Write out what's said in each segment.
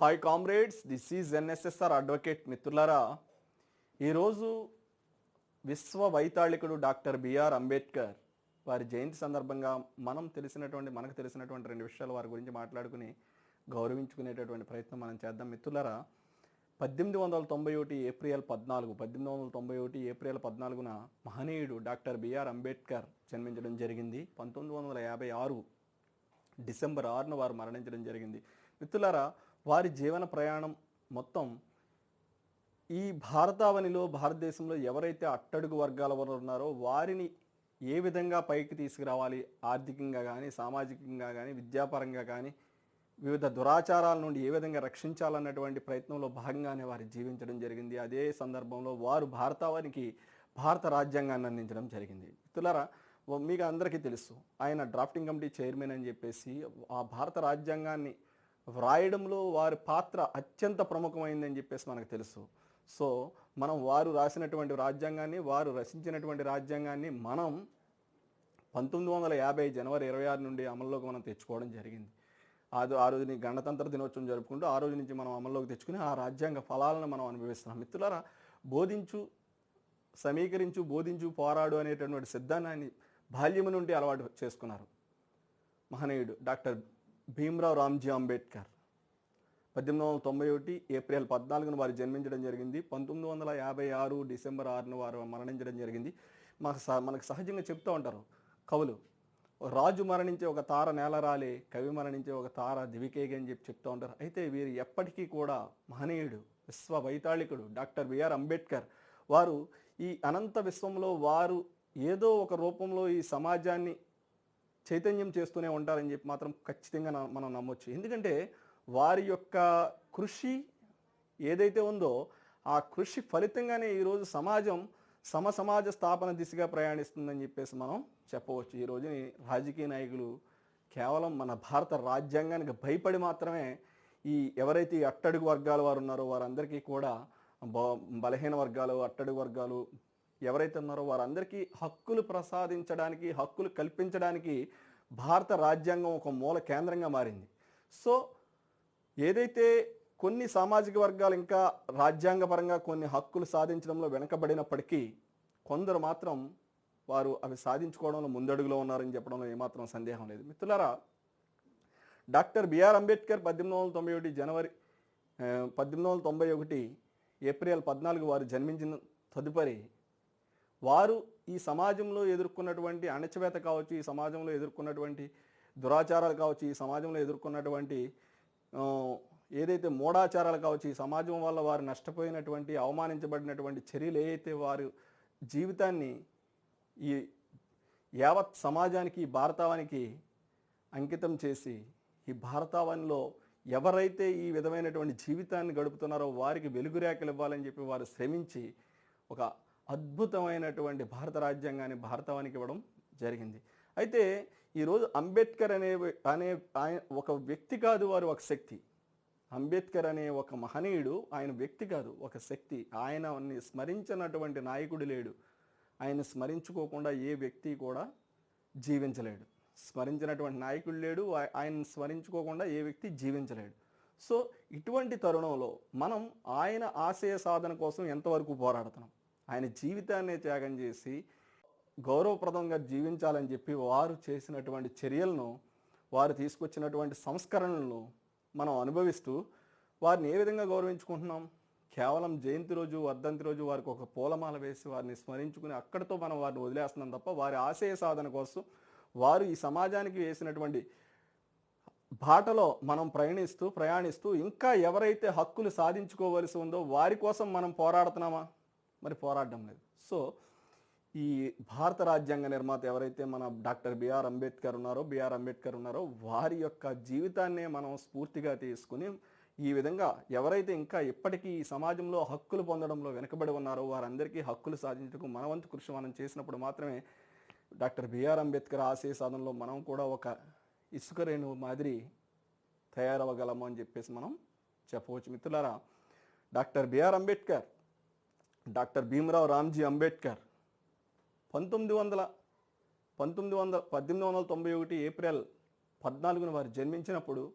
Hi comrades this is NSSR advocate మిత్రులారా. ఈరోజు విశ్వ వైతాళికుడు డాక్టర్ బిఆర్ అంబేద్కర్ వారి జయంతి సందర్భంగా మనం తెలిసినటువంటి మనకు తెలిసినటువంటి రెండు విషయాలు వారి గురించి మాట్లాడుకుని గౌరవించుకునేటటువంటి ప్రయత్నం మనం చేద్దాం. మిత్రులారా పద్దెనిమిది వందల తొంభై ఒకటి ఏప్రిల్ పద్నాలుగు పద్దెనిమిది వందల తొంభై ఒకటి ఏప్రిల్ పద్నాలుగున మహనీయుడు డాక్టర్ బిఆర్ అంబేద్కర్ జన్మించడం జరిగింది. పంతొమ్మిది వందల యాభై ఆరు డిసెంబర్ ఆరున వారు మరణించడం జరిగింది. మిత్రులారా వారి జీవన ప్రయాణం మొత్తం ఈ భారతావనిలో భారతదేశంలో ఎవరైతే అట్టడుగు వర్గాల వారు ఉన్నారో వారిని ఏ విధంగా పైకి తీసుకురావాలి? ఆర్థికంగా కానీ సామాజికంగా కానీ విద్యాపరంగా కానీ వివిధ దురాచారాల నుండి ఏ విధంగా రక్షించాలన్నటువంటి ప్రయత్నంలో భాగంగానే వారు జీవించడం జరిగింది. అదే సందర్భంలో వారు భారతావానికి భారత రాజ్యాంగాన్ని అందించడం జరిగింది. మిత్రులారా మీకు అందరికీ తెలుసు ఆయన డ్రాఫ్టింగ్ కమిటీ చైర్మన్ అని చెప్పేసి ఆ భారత రాజ్యాంగాన్ని వ్రాయడంలో వారి పాత్ర అత్యంత ప్రముఖమైందని చెప్పేసి మనకు తెలుసు. సో మనం వారు రాసినటువంటి రాజ్యాంగాన్ని వారు రచించినటువంటి రాజ్యాంగాన్ని మనం పంతొమ్మిది వందల యాభై జనవరి ఇరవై ఆరు నుండి అమల్లోకి మనం తెచ్చుకోవడం జరిగింది. అది ఆ రోజుని గణతంత్ర దినోత్సవం జరుపుకుంటూ ఆ రోజు నుంచి మనం అమల్లోకి తెచ్చుకుని ఆ రాజ్యాంగ ఫలాలను మనం అనుభవిస్తున్నాం. మిత్రులారా బోధించు సమీకరించు బోధించు పోరాడు అనేటటువంటి సిద్ధాంతాన్ని బాల్యము నుండి అలవాటు చేసుకున్నారు. మహనీయుడు డాక్టర్ భీమ్రావ్ రామ్జీ అంబేద్కర్. పద్దెనిమిది వందల తొంభై ఒకటి ఏప్రిల్ పద్నాలుగున వారు జన్మించడం జరిగింది. పంతొమ్మిది వందల యాభై ఆరు డిసెంబర్ ఆరున వారు మరణించడం జరిగింది. మాకు స- మనకు సహజంగా చెప్తూ ఉంటారు కవులు రాజు మరణించే ఒక తార నేలరాలే కవి మరణించే ఒక తార దివికేగి అని చెప్పి చెప్తూ ఉంటారు. అయితే వీరు ఎప్పటికీ కూడా మహనీయుడు విశ్వ వైతాళికుడు డాక్టర్ బిఆర్ అంబేద్కర్ వారు ఈ అనంత విశ్వంలో వారు ఏదో ఒక రూపంలో ఈ సమాజాన్ని చైతన్యం చేస్తూనే ఉంటారని చెప్పి మాత్రం ఖచ్చితంగా మనం నమ్మొచ్చు. ఎందుకంటే వారి యొక్క కృషి ఏదైతే ఉందో ఆ కృషి ఫలితంగానే ఈరోజు సమాజం సమ సమాజ స్థాపన దిశగా ప్రయాణిస్తుందని చెప్పేసి మనం చెప్పవచ్చు. ఈ రోజుని రాజకీయ నాయకులు కేవలం మన భారత రాజ్యాంగానికి భయపడి మాత్రమే ఈ ఎవరైతే అట్టడుగు వర్గాల వారు ఉన్నారో వారందరికీ కూడా బ- బలహీన వర్గాలు అట్టడుగు వర్గాలు ఎవరైతే ఉన్నారో వారందరికీ హక్కులు ప్రసాదించడానికి హక్కులు కల్పించడానికి భారత రాజ్యాంగం ఒక మూల కేంద్రంగా మారింది. సో ఏదైతే కొన్ని సామాజిక వర్గాలు ఇంకా రాజ్యాంగపరంగా కొన్ని హక్కులు సాధించడంలో వెనకబడినప్పటికీ కొందరు మాత్రం వారు అవి సాధించుకోవడంలో ముందడుగులో ఉన్నారని చెప్పడంలో ఏమాత్రం సందేహం లేదు. మిత్రులారా డాక్టర్ బిఆర్ అంబేద్కర్ పద్దెనిమిది వందల తొంభై ఒకటి జనవరి పద్దెనిమిది వందల తొంభై ఒకటి ఏప్రిల్ పద్నాలుగు వారు జన్మించిన తదుపరి వారు ఈ సమాజంలో ఎదుర్కొన్నటువంటి అణచివేత కావచ్చు ఈ సమాజంలో ఎదుర్కొన్నటువంటి దురాచారాలు కావచ్చు ఈ సమాజంలో ఎదుర్కొన్నటువంటి ఏదైతే మూఢాచారాలు కావచ్చు ఈ సమాజం వల్ల వారు నష్టపోయినటువంటి అవమానించబడినటువంటి చర్యలు ఏవైతే వారు జీవితాన్ని ఈ యావత్ సమాజానికి ఈ భారతావానికి అంకితం చేసి ఈ భారతావనిలో ఎవరైతే ఈ విధమైనటువంటి జీవితాన్ని గడుపుతున్నారో వారికి వెలుగురేఖలు ఇవ్వాలని చెప్పి వారు శ్రమించి ఒక అద్భుతమైనటువంటి భారత రాజ్యాంగాన్ని భారతవానికి ఇవ్వడం జరిగింది. అయితే ఈరోజు అంబేద్కర్ అనే అనే ఆయన ఒక వ్యక్తి కాదు వారు ఒక శక్తి. అంబేద్కర్ అనే ఒక మహనీయుడు ఆయన వ్యక్తి కాదు ఒక శక్తి. ఆయనని స్మరించినటువంటి నాయకుడు లేడు. ఆయన స్మరించుకోకుండా ఏ వ్యక్తి కూడా జీవించలేడు. స్మరించినటువంటి నాయకుడు లేడు. ఆయన స్మరించుకోకుండా ఏ వ్యక్తి జీవించలేడు. సో ఇటువంటి తరుణంలో మనం ఆయన ఆశయ సాధన కోసం ఎంతవరకు పోరాడుతున్నాం? ఆయన జీవితాన్ని త్యాగం చేసి గౌరవప్రదంగా జీవించాలని చెప్పి వారు చేసినటువంటి చర్యలను వారు తీసుకొచ్చినటువంటి సంస్కరణలను మనం అనుభవిస్తూ వారిని ఏ విధంగా గౌరవించుకుంటున్నాం? కేవలం జయంతి రోజు వర్ధంతి రోజు వారికి ఒక పూలమాల వేసి వారిని స్మరించుకుని అక్కడితో మనం వారిని వదిలేస్తున్నాం తప్ప వారి ఆశయ సాధన కోసం వారు ఈ సమాజానికి వేసినటువంటి బాటలో మనం ప్రయాణిస్తూ ప్రయాణిస్తూ ఇంకా ఎవరైతే హక్కులు సాధించుకోవలసి ఉందో వారి కోసం మనం పోరాడుతున్నామా? మరి పోరాడడం లేదు. సో ఈ భారత రాజ్యాంగ నిర్మాత ఎవరైతే మన డాక్టర్ బిఆర్ అంబేద్కర్ ఉన్నారో బిఆర్ అంబేద్కర్ ఉన్నారో వారి యొక్క జీవితాన్నే మనం స్ఫూర్తిగా తీసుకుని ఈ విధంగా ఎవరైతే ఇంకా ఇప్పటికీ ఈ సమాజంలో హక్కులు పొందడంలో వెనుకబడి ఉన్నారో వారందరికీ హక్కులు సాధించటకు మన వంతు కృషి మనం చేసినప్పుడు మాత్రమే డాక్టర్ బిఆర్ అంబేద్కర్ ఆశయ సాధనలో మనం కూడా ఒక ఇసుక రేణువు మాదిరి తయారవ్వగలము అని చెప్పేసి మనం చెప్పవచ్చు. మిత్రులారా doctor BR Ambedkar doctor Bhimrao Ramji Ambedkar పంతొమ్మిది వందల పంతొమ్మిది వందల పద్దెనిమిది వందల తొంభై ఒకటి ఏప్రిల్ పద్నాలుగున వారు జన్మించినప్పుడు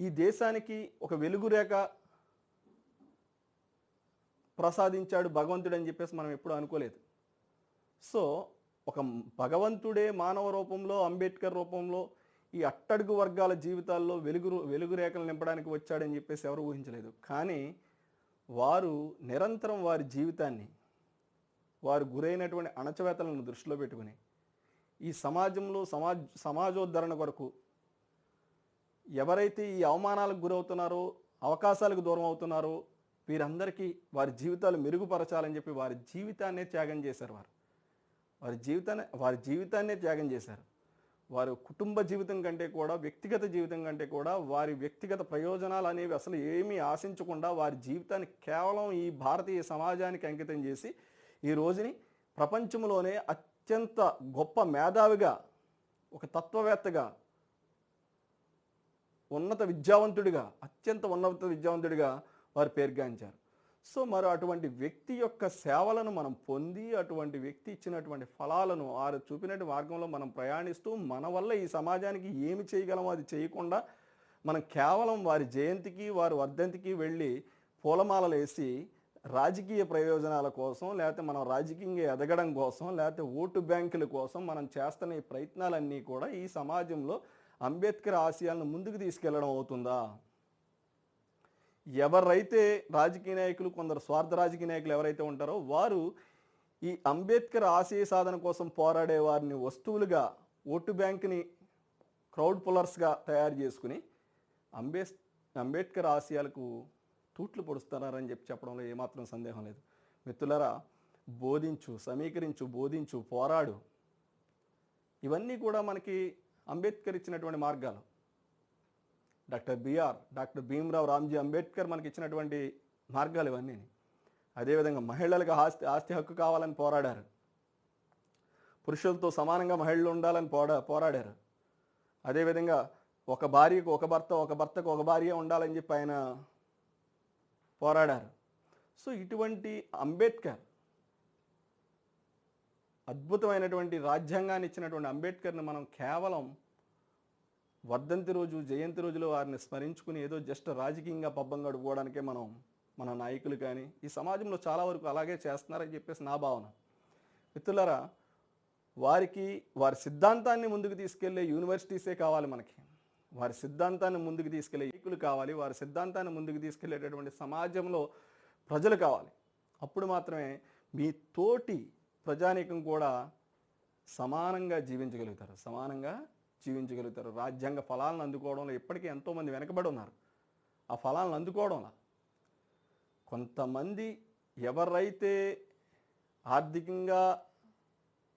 ఈ దేశానికి ఒక వెలుగురేఖ ప్రసాదించాడు భగవంతుడు అని చెప్పేసి మనం ఎప్పుడు అనుకోలేదు. సో ఒక భగవంతుడే మానవ రూపంలో అంబేద్కర్ రూపంలో ఈ అట్టడుగు వర్గాల జీవితాల్లో వెలుగు వెలుగు రేఖలు నింపడానికి వచ్చాడని చెప్పేసి ఎవరు ఊహించలేదు. కానీ వారు నిరంతరం వారి జీవితాన్ని వారు గురైనటువంటి అణచవేతలను దృష్టిలో పెట్టుకుని ఈ సమాజంలో సమాజ్ సమాజోద్ధరణ కొరకు ఎవరైతే ఈ అవమానాలకు గురవుతున్నారో అవకాశాలకు దూరం అవుతున్నారో వీరందరికీ వారి జీవితాలు మెరుగుపరచాలని చెప్పి వారి జీవితాన్నే త్యాగం చేశారు వారు. వారి జీవితాన్ని వారి జీవితాన్నే త్యాగం చేశారు. వారి కుటుంబ జీవితం కంటే కూడా వ్యక్తిగత జీవితం కంటే కూడా వారి వ్యక్తిగత ప్రయోజనాలు అనేవి అసలు ఏమీ ఆశించకుండా వారి జీవితాన్ని కేవలం ఈ భారతీయ సమాజానికి అంకితం చేసి ఈ రోజుని ప్రపంచంలోనే అత్యంత గొప్ప మేధావిగా ఒక తత్వవేత్తగా ఉన్నత విద్యావంతుడిగా అత్యంత ఉన్నత విద్యావంతుడిగా వారు పేర్గాంచారు. సో మరి అటువంటి వ్యక్తి యొక్క సేవలను మనం పొంది అటువంటి వ్యక్తి ఇచ్చినటువంటి ఫలాలను వారు చూపినటువంటి మార్గంలో మనం ప్రయాణిస్తూ మన వల్ల ఈ సమాజానికి ఏమి చేయగలమో అది చేయకుండా మనం కేవలం వారి జయంతికి వారి వర్ధంతికి వెళ్ళి పూలమాలలు వేసి రాజకీయ ప్రయోజనాల కోసం లేకపోతే మనం రాజకీయంగా ఎదగడం కోసం లేకపోతే ఓటు బ్యాంకుల కోసం మనం చేస్తున్న ఈ ప్రయత్నాలన్నీ కూడా ఈ సమాజంలో అంబేద్కర్ ఆశయాలను ముందుకు తీసుకెళ్ళడం అవుతుందా? ఎవరైతే రాజకీయ నాయకులు కొందరు స్వార్థ రాజకీయ నాయకులు ఎవరైతే ఉంటారో వారు ఈ అంబేద్కర్ ఆశయ సాధన కోసం పోరాడే వారిని వస్తువులుగా ఓటు బ్యాంక్ని క్రౌడ్ పుల్లర్స్గా తయారు చేసుకుని అంబే అంబేద్కర్ ఆశయాలకు తూట్లు పొడుస్తున్నారని చెప్పి చెప్పడంలో ఏమాత్రం సందేహం లేదు. మిత్రులరా బోధించు సమీకరించు బోధించు పోరాడు. ఇవన్నీ కూడా మనకి అంబేద్కర్ ఇచ్చినటువంటి మార్గాలు. Doctor BR doctor Bhimrao Ramji Ambedkar మనకి ఇచ్చినటువంటి మార్గాలు ఇవన్నీ. అదేవిధంగా మహిళలకు ఆస్తి ఆస్తి హక్కు కావాలని పోరాడారు. పురుషులతో సమానంగా మహిళలు ఉండాలని పోరా పోరాడారు. అదేవిధంగా ఒక భార్యకు ఒక భర్త ఒక భర్తకు ఒక భార్య ఉండాలని చెప్పి ఆయన పోరాడారు. సో ఇటువంటి అంబేద్కర్ అద్భుతమైనటువంటి రాజ్యాంగాన్ని ఇచ్చినటువంటి అంబేద్కర్ని మనం కేవలం వర్ధంతి రోజు జయంతి రోజులో వారిని స్మరించుకుని ఏదో జస్ట్ రాజకీయంగా పబ్బం గడుపుకోవడానికే మనం మన నాయకులు కానీ ఈ సమాజంలో చాలా వరకు అలాగే చేస్తున్నారని చెప్పేసి నా భావన. మిత్రులరా వారికి వారి సిద్ధాంతాన్ని ముందుకు తీసుకెళ్ళే యూనివర్సిటీసే కావాలి మనకి. వారి సిద్ధాంతాన్ని ముందుకు తీసుకెళ్ళే ఈకులు కావాలి వారి సిద్ధాంతాన్ని ముందుకు తీసుకెళ్ళేటటువంటి సమాజంలో ప్రజలు కావాలి. అప్పుడు మాత్రమే మీ తోటి ప్రజానీకం కూడా సమానంగా జీవించగలుగుతారు. సమానంగా జీవించగలుగుతారు. రాజ్యాంగ ఫలాలను అందుకోవడంలో ఇప్పటికీ ఎంతోమంది వెనకబడి ఉన్నారు. ఆ ఫలాలను అందుకోవడంలో కొంతమంది ఎవరైతే ఆర్థికంగా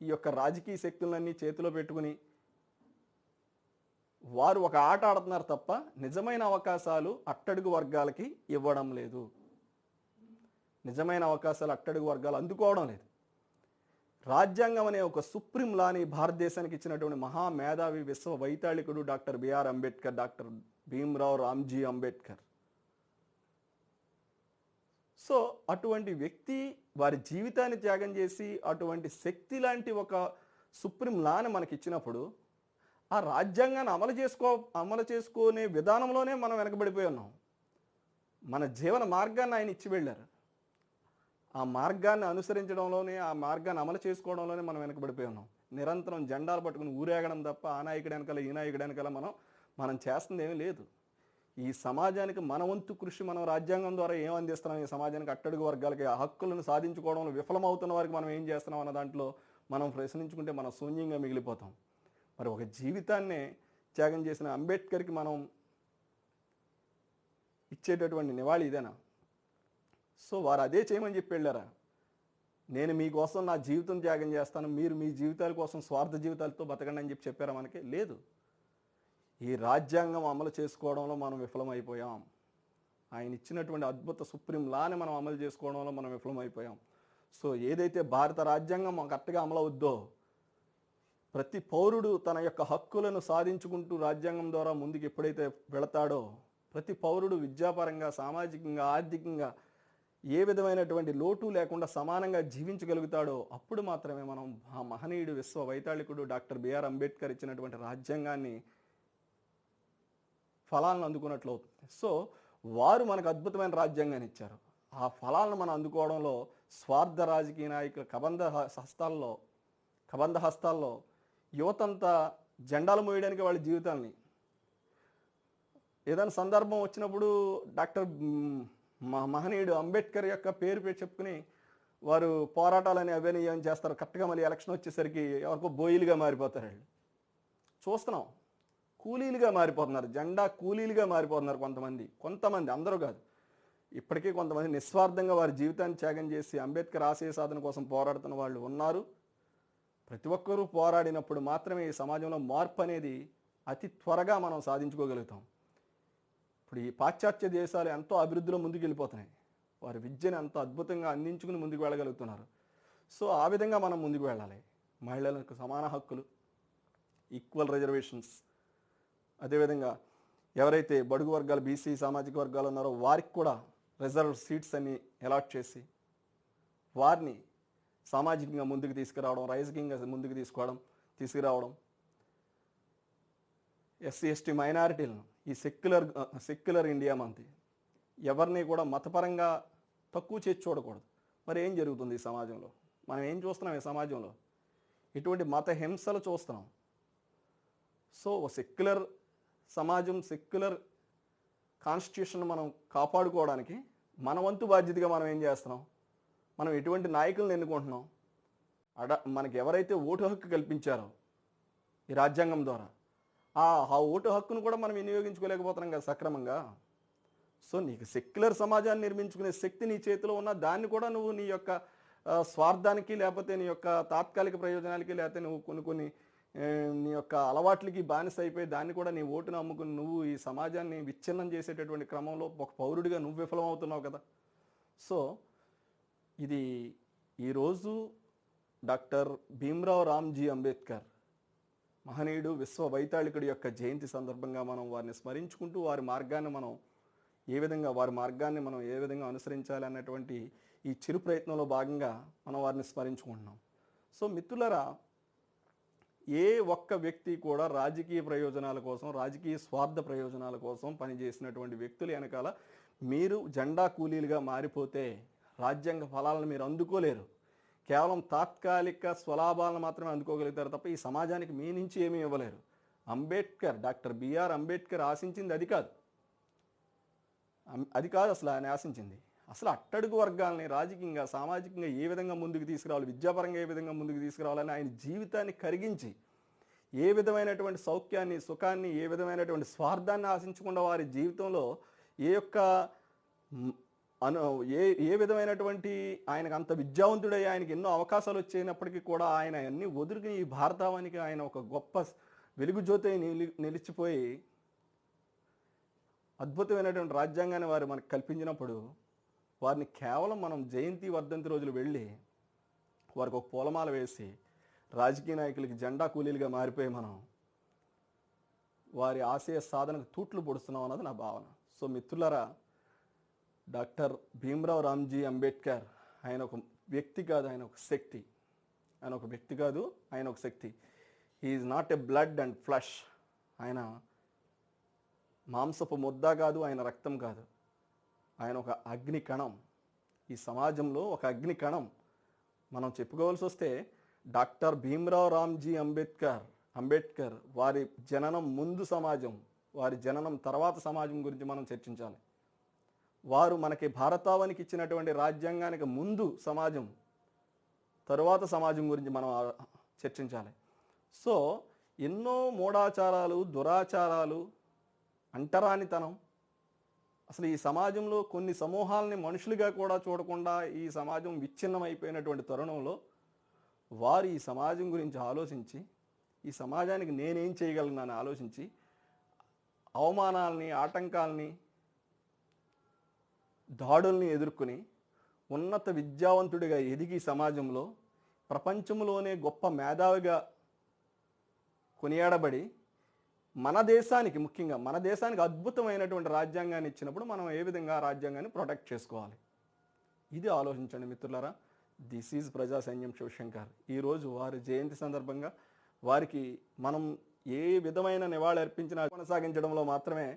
ఈ యొక్క రాజకీయ శక్తులన్నీ చేతిలో పెట్టుకుని వారు ఒక ఆట ఆడుతున్నారు తప్ప నిజమైన అవకాశాలు అట్టడుగు వర్గాలకి ఇవ్వడం లేదు. నిజమైన అవకాశాలు అట్టడుగు వర్గాలు అందుకోవడం లేదు. రాజ్యాంగం అనే ఒక సుప్రీం లాని భారతదేశానికి ఇచ్చినటువంటి మహా మేధావి విశ్వ వైతాళికుడు doctor BR Ambedkar doctor Bhimrao Ramji Ambedkar. So అటువంటి వ్యక్తి వారి జీవితాన్ని త్యాగం చేసి అటువంటి శక్తి లాంటి ఒక సుప్రీం లాని మనకి ఇచ్చినప్పుడు ఆ రాజ్యాంగాన్ని అమలు చేసుకో అమలు చేసుకునే విధానంలోనే మనం వెనకబడిపోయి ఉన్నాం. మన జీవన మార్గాన్ని ఆయన ఇచ్చి వెళ్ళారు ఆ మార్గాన్ని అనుసరించడంలోనే ఆ మార్గాన్ని అమలు చేసుకోవడంలోనే మనం వెనకబడిపోయి ఉన్నాం. నిరంతరం జెండాలు పట్టుకుని ఊరేగడం తప్ప ఆ నాయకుడు వెనకాల ఈ నాయకుడు వెనకాల మనం మనం చేస్తుంది ఏమీ లేదు. ఈ సమాజానికి మన వంతు కృషి మనం రాజ్యాంగం ద్వారా ఏం అందిస్తున్నాం? ఈ సమాజానికి అట్టడుగు వర్గాలకి ఆ హక్కులను సాధించుకోవడంలో విఫలమవుతున్న వారికి మనం ఏం చేస్తున్నాం అన్న దాంట్లో మనం ప్రశ్నించుకుంటే మనం శూన్యంగా మిగిలిపోతాం. మరి ఒక జీవితాన్నే త్యాగం చేసిన అంబేద్కర్కి మనం ఇచ్చేటటువంటి నివాళి ఇదేనా? సో వారు అదే చేయమని చెప్పి వెళ్ళారా? నేను మీకోసం నా జీవితం త్యాగం చేస్తాను మీరు మీ జీవితాల కోసం స్వార్థ జీవితాలతో బతకండి అని చెప్పి చెప్పారా మనకి? లేదు. ఈ రాజ్యాంగం అమలు చేసుకోవడంలో మనం విఫలమైపోయాం. ఆయన ఇచ్చినటువంటి అద్భుత సుప్రీం లాని మనం అమలు చేసుకోవడంలో మనం విఫలమైపోయాం. సో ఏదైతే భారత రాజ్యాంగం కరెక్ట్గా అమలు ప్రతి పౌరుడు తన యొక్క హక్కులను సాధించుకుంటూ రాజ్యాంగం ద్వారా ముందుకు ఎప్పుడైతే వెళతాడో ప్రతి పౌరుడు విద్యాపరంగా సామాజికంగా ఆర్థికంగా ఏ విధమైనటువంటి లోటు లేకుండా సమానంగా జీవించగలుగుతాడో అప్పుడు మాత్రమే మనం ఆ మహనీయుడు విశ్వ వైతాళికుడు డాక్టర్ బిఆర్ అంబేద్కర్ ఇచ్చినటువంటి రాజ్యాంగాన్ని ఫలాలను అందుకున్నట్లు అవుతుంది. సో వారు మనకు అద్భుతమైన రాజ్యాంగాన్ని ఇచ్చారు. ఆ ఫలాలను మనం అందుకోవడంలో స్వార్థ రాజకీయ నాయకుల కబంధ హస్తాల్లో కబంధ హస్తాల్లో యువతంతా జెండాలు మోయడానికి వాళ్ళ జీవితాల్ని. ఏదైనా సందర్భం వచ్చినప్పుడు డాక్టర్ మా మహనీయుడు అంబేద్కర్ యొక్క పేరు పేరు చెప్పుకుని వారు పోరాటాలని అవన్నీ ఏం చేస్తారు. కరెక్ట్గా మళ్ళీ ఎలక్షన్ వచ్చేసరికి ఎవరికో బోయిలుగా మారిపోతారు వాళ్ళు. చూస్తున్నాం. కూలీలుగా మారిపోతున్నారు. జెండా కూలీలుగా మారిపోతున్నారు కొంతమంది. కొంతమంది అందరూ కాదు. ఇప్పటికీ కొంతమంది నిస్వార్థంగా వారి జీవితాన్ని త్యాగం చేసి అంబేద్కర్ ఆశయ సాధన కోసం పోరాడుతున్న వాళ్ళు ఉన్నారు. ప్రతి ఒక్కరూ పోరాడినప్పుడు మాత్రమే ఈ సమాజంలో మార్పు అనేది అతి త్వరగా మనం సాధించుకోగలుగుతాం. ఇప్పుడు ఈ పాశ్చాత్య దేశాలు ఎంతో అభివృద్ధిలో ముందుకు వెళ్ళిపోతున్నాయి వారి విద్యను ఎంతో అద్భుతంగా అందించుకుని ముందుకు వెళ్ళగలుగుతున్నారు. సో ఆ విధంగా మనం ముందుకు వెళ్ళాలి. మహిళలకు సమాన హక్కులు ఈక్వల్ రిజర్వేషన్స్ అదేవిధంగా ఎవరైతే బడుగు వర్గాలు బీసీ సామాజిక వర్గాలు ఉన్నారో వారికి కూడా రిజర్వ్ సీట్స్ అన్ని అలాట్ చేసి వారిని సామాజికంగా ముందుకు తీసుకురావడం రాజకీయంగా ముందుకు తీసుకోవడం తీసుకురావడం ఎస్సీ ఎస్టీ మైనారిటీలను ఈ సెక్యులర్ సెక్యులర్ ఇండియా మనది ఎవరిని కూడా మతపరంగా తక్కువ చేసి చూడకూడదు. మరి ఏం జరుగుతుంది ఈ సమాజంలో? మనం ఏం చూస్తున్నాం ఈ సమాజంలో? ఇటువంటి మత హింసలు చూస్తున్నాం. సో సెక్యులర్ సమాజం సెక్యులర్ కాన్స్టిట్యూషన్ మనం కాపాడుకోవడానికి మన వంతు బాధ్యతగా మనం ఏం చేస్తున్నాం? మనం ఎటువంటి నాయకులను ఎన్నుకుంటున్నాం? అడ మనకి ఎవరైతే ఓటు హక్కు కల్పించారో ఈ రాజ్యాంగం ద్వారా ఆ ఓటు హక్కును కూడా మనం వినియోగించుకోలేకపోతున్నాం కదా సక్రమంగా. సో నీకు సెక్యులర్ సమాజాన్ని నిర్మించుకునే శక్తి నీ చేతిలో ఉన్న దాన్ని కూడా నువ్వు నీ యొక్క స్వార్థానికి లేకపోతే నీ యొక్క తాత్కాలిక ప్రయోజనాలకి లేకపోతే నువ్వు కొన్ని కొన్ని నీ యొక్క అలవాట్లకి బానిస అయిపోయి దాన్ని కూడా నీ ఓటును అమ్ముకుని నువ్వు ఈ సమాజాన్ని విచ్ఛిన్నం చేసేటటువంటి క్రమంలో ఒక పౌరుడిగా నువ్వు విఫలమవుతున్నావు కదా. సో ఇది ఈరోజు డాక్టర్ భీమ్రావ్ రామ్జీ అంబేద్కర్ మహనీయుడు విశ్వ వైతాళికుడి యొక్క జయంతి సందర్భంగా మనం వారిని స్మరించుకుంటూ వారి మార్గాన్ని మనం ఏ విధంగా వారి మార్గాన్ని మనం ఏ విధంగా అనుసరించాలి అన్నటువంటి ఈ చిరు ప్రయత్నంలో భాగంగా మనం వారిని స్మరించుకుంటున్నాం. సో మిత్రులరా ఏ ఒక్క వ్యక్తి కూడా రాజకీయ ప్రయోజనాల కోసం రాజకీయ స్వార్థ ప్రయోజనాల కోసం పనిచేసినటువంటి వ్యక్తులు వెనకాల మీరు జెండా కూలీలుగా మారిపోతే రాజ్యాంగ ఫలాలను మీరు అందుకోలేరు. కేవలం తాత్కాలిక స్వలాభాలను మాత్రమే అందుకోగలుగుతారు తప్ప ఈ సమాజానికి మీ నుంచి ఏమీ ఇవ్వలేరు. అంబేద్కర్ డాక్టర్ బిఆర్ అంబేద్కర్ ఆశించింది అది కాదు. అది కాదు అసలు ఆయన ఆశించింది. అసలు అట్టడుగు వర్గాల్ని రాజకీయంగా సామాజికంగా ఏ విధంగా ముందుకు తీసుకురావాలి విద్యాపరంగా ఏ విధంగా ముందుకు తీసుకురావాలని ఆయన జీవితాన్ని కరిగించి ఏ విధమైనటువంటి సౌఖ్యాన్ని సుఖాన్ని ఏ విధమైనటువంటి స్వార్థాన్ని ఆశించకుండా వారి జీవితంలో ఏ యొక్క అను ఏ ఏ విధమైనటువంటి ఆయనకు అంత విద్యావంతుడై ఆయనకి ఎన్నో అవకాశాలు వచ్చేనప్పటికీ కూడా ఆయన అన్ని వదులుకుని ఈ భారతావానికి ఆయన ఒక గొప్ప వెలుగు జ్యోతి నిలి నిలిచిపోయి అద్భుతమైనటువంటి రాజ్యాంగాన్ని వారు మనకు కల్పించినప్పుడు వారిని కేవలం మనం జయంతి వర్ధంతి రోజులు వెళ్ళి వారికి ఒక పూలమాల వేసి రాజకీయ నాయకులకి జెండా కూలీలుగా మారిపోయి మనం వారి ఆశయ సాధనకు తూట్లు పొడుస్తున్నాం అన్నది నా భావన. సో మిత్రులరా డాక్టర్ భీమ్రావ్ రామ్జీ అంబేద్కర్ ఆయన ఒక వ్యక్తి కాదు ఆయన ఒక శక్తి. ఆయన ఒక వ్యక్తి కాదు ఆయన ఒక శక్తి. Is not a blood and flesh ఆయన మాంసపు ముద్ద కాదు ఆయన రక్తం కాదు. ఆయన ఒక అగ్ని కణం. ఈ సమాజంలో ఒక అగ్ని కణం. మనం చెప్పుకోవాల్సి వస్తే డాక్టర్ భీమ్రావ్ రామ్జీ అంబేద్కర్ అంబేద్కర్ వారి జననం ముందు సమాజం వారి జననం తర్వాత సమాజం గురించి మనం చర్చించాలి. వారు మనకి భారతావానికి ఇచ్చినటువంటి రాజ్యాంగానికి ముందు సమాజం తరువాత సమాజం గురించి మనం చర్చించాలి. సో ఎన్నో మూఢాచారాలు దురాచారాలు అంటరానితనం. అసలు ఈ సమాజంలో కొన్ని సమూహాలని మనుషులుగా కూడా చూడకుండా ఈ సమాజం విచ్ఛిన్నమైపోయినటువంటి తరుణంలో వారు ఈ సమాజం గురించి ఆలోచించి ఈ సమాజానికి నేనేం చేయగలను ఆలోచించి అవమానాల్ని ఆటంకాల్ని దాడుల్ని ఎదుర్కొని ఉన్నత విద్యావంతుడిగా ఎదిగి సమాజంలో ప్రపంచంలోనే గొప్ప మేధావిగా కొనియాడబడి మన దేశానికి ముఖ్యంగా మన దేశానికి అద్భుతమైనటువంటి రాజ్యాంగాన్ని ఇచ్చినప్పుడు మనం ఏ విధంగా ఆ రాజ్యాంగాన్ని ప్రొటెక్ట్ చేసుకోవాలి? ఇది ఆలోచించండి మిత్రులారా. దిస్ ఈజ్ ప్రజా సైన్యం శివశంకర్. ఈరోజు వారి జయంతి సందర్భంగా వారికి మనం ఏ విధమైన నివాళి అర్పించినా కొనసాగించడంలో మాత్రమే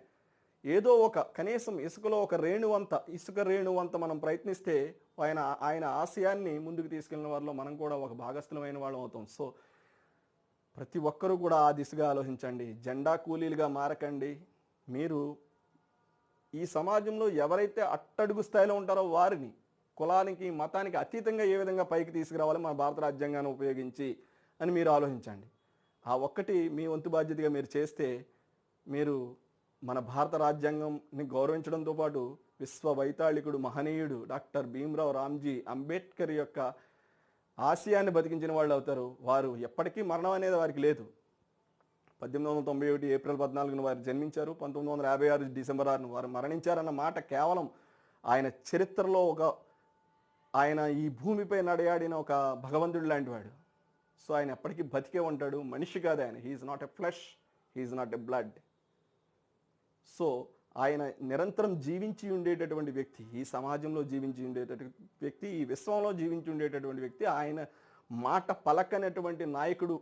ఏదో ఒక కనీసం ఇసుకలో ఒక రేణువంత ఇసుక రేణువంత మనం ప్రయత్నిస్తే ఆయన ఆయన ఆశయాన్ని ముందుకు తీసుకెళ్ళిన వారిలో మనం కూడా ఒక భాగస్థులమైన వాళ్ళం అవుతాం. సో ప్రతి ఒక్కరూ కూడా ఆ దిశగా ఆలోచించండి. జెండా కూలీలుగా మారకండి. మీరు ఈ సమాజంలో ఎవరైతే అట్టడుగు స్థాయిలో ఉంటారో వారిని కులానికి మతానికి అతీతంగా ఏ విధంగా పైకి తీసుకురావాలి మన భారత రాజ్యాంగాన్ని ఉపయోగించి అని మీరు ఆలోచించండి. ఆ ఒక్కటి మీ వంతు బాధ్యతగా మీరు చేస్తే మీరు మన భారత రాజ్యాంగంని గౌరవించడంతో పాటు విశ్వ వైతాళికుడు మహనీయుడు డాక్టర్ భీమ్రావ్ రామ్జీ అంబేద్కర్ యొక్క ఆశయాన్ని బతికించిన వాళ్ళు అవుతారు. వారు ఎప్పటికీ మరణం అనేది వారికి లేదు. పద్దెనిమిది వందల తొంభై ఒకటి ఏప్రిల్ పద్నాలుగున వారు జన్మించారు. పంతొమ్మిది వందల యాభై ఆరు డిసెంబర్ ఆరును వారు మరణించారన్న మాట కేవలం ఆయన చరిత్రలో ఒక ఆయన ఈ భూమిపై నడయాడిన ఒక భగవంతుడు లాంటి వాడు. సో ఆయన ఎప్పటికీ బతికే ఉంటాడు. మనిషి కాదు ఆయన. He's not a flesh he's not a blood so ఆయన నిరంతరం జీవించి ఉండేటటువంటి వ్యక్తి ఈ సమాజంలో జీవించి ఉండేటటువంటి వ్యక్తి ఈ విశ్వంలో జీవించి ఉండేటటువంటి వ్యక్తి ఆయన మాట పలకనటువంటి నాయకుడు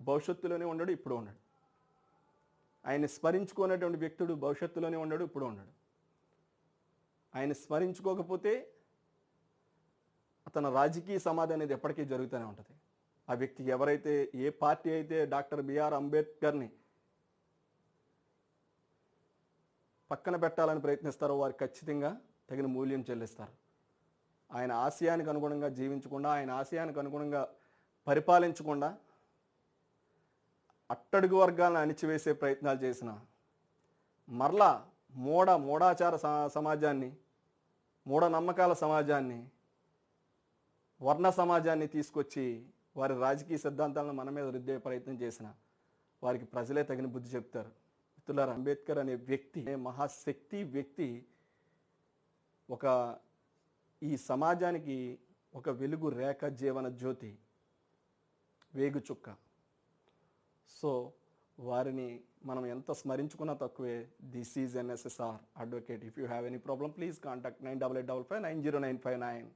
భవిష్యత్తులోనే ఉండడు ఇప్పుడు ఉన్నాడు. ఆయన స్మరించుకునేటువంటి వ్యక్తుడు భవిష్యత్తులోనే ఉండడు ఇప్పుడు ఉన్నాడు. ఆయన స్మరించుకోకపోతే అతని రాజకీయ సమాధి అనేది ఎప్పటికీ జరుగుతూనే ఉంటుంది. ఆ వ్యక్తి ఎవరైతే ఏ పార్టీ అయితే డాక్టర్ బిఆర్ అంబేద్కర్ని పక్కన పెట్టాలని ప్రయత్నిస్తారో వారు ఖచ్చితంగా తగిన మూల్యం చెల్లిస్తారు. ఆయన ఆశయానికి అనుగుణంగా జీవించకుండా ఆయన ఆశయానికి అనుగుణంగా పరిపాలించకుండా అట్టడుగు వర్గాలను అణిచివేసే ప్రయత్నాలు చేసిన మరలా మూఢ మూఢాచార స- సమాజాన్ని మూఢనమ్మకాల సమాజాన్ని వర్ణ సమాజాన్ని తీసుకొచ్చి వారి రాజకీయ సిద్ధాంతాలను మన మీద రుద్దే ప్రయత్నం చేసిన వారికి ప్రజలే తగిన బుద్ధి చెప్తారు. మిత్రులారా అంబేద్కర్ అనే వ్యక్తి మహాశక్తి వ్యక్తి ఒక ఈ సమాజానికి ఒక వెలుగు రేఖ జీవన జ్యోతి వేగుచుక్క సో వారిని మనం ఎంత స్మరించుకున్నా తక్కువే. This is NSSR advocate. If you have any problem please contact nine double eight double five nine zero nine five nine.